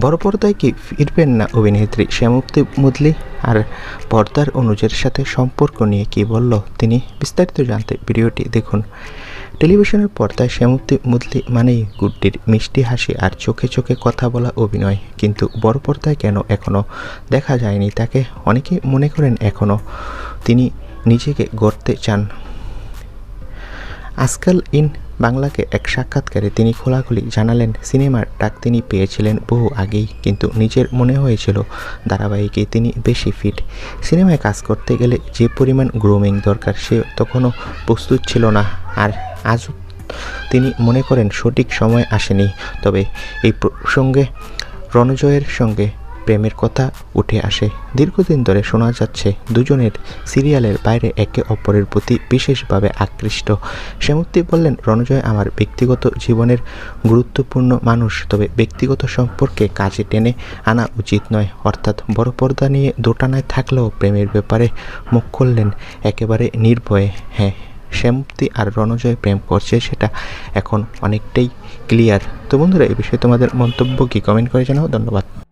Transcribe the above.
বড় পর্দায় কি ফিরবেন না অভিনেত্রী শ্যামুক্তি মুদলি? আর পর্দার অনুজের সাথে সম্পর্ক নিয়ে কি বলল তিনি? বিস্তারিত জানতে ভিডিওটি দেখুন। টেলিভিশনের পর্দায় শ্যামুক্তি মুদলি মানেই গুড্ডির মিষ্টি হাসি আর চোখে চোখে কথা বলা অভিনয়। কিন্তু বড় পর্দায় কেন এখনও দেখা যায়নি তাকে? অনেকেই মনে করেন এখনও তিনি নিজেকে গড়তে চান। আজকাল ইন বাংলাকে এক সাক্ষাৎকারে তিনি খোলাখুলি জানালেন, সিনেমার ডাক তিনি পেয়েছিলেন বহু আগেই, কিন্তু নিজের মনে হয়েছিল ধারাবাহিকে তিনি বেশি ফিট সিনেমায় কাজ করতে গেলে যে পরিমাণ গ্রুমিং দরকার, সে তখনও প্রস্তুত ছিল না। আর আজও তিনি মনে করেন সঠিক সময় আসেনি। তবে এই প্রসঙ্গে রণজয়ের সঙ্গে প্রেমের কথা উঠে আসে। দীর্ঘদিন ধরে শোনা যাচ্ছে, দুজনের সিরিয়ালের বাইরে একে অপরের প্রতি বিশেষভাবে আকৃষ্ট। শ্যামুক্তি বললেন, রণজয় আমার ব্যক্তিগত জীবনের গুরুত্বপূর্ণ মানুষ, তবে ব্যক্তিগত সম্পর্কে কাজে টেনে আনা উচিত নয়। অর্থাৎ বড় পর্দা নিয়ে দোটানায় থাকলেও প্রেমের ব্যাপারে মুখ খুললেন একেবারে নির্ভয়ে। হ্যাঁ শ্যামুক্তি আর রণজয় প্রেম করছে সেটা এখন অনেকটাই ক্লিয়ার। তো বন্ধুরা এই বিষয়ে তোমাদের মন্তব্য কি? কমেন্ট করে জানাও। ধন্যবাদ।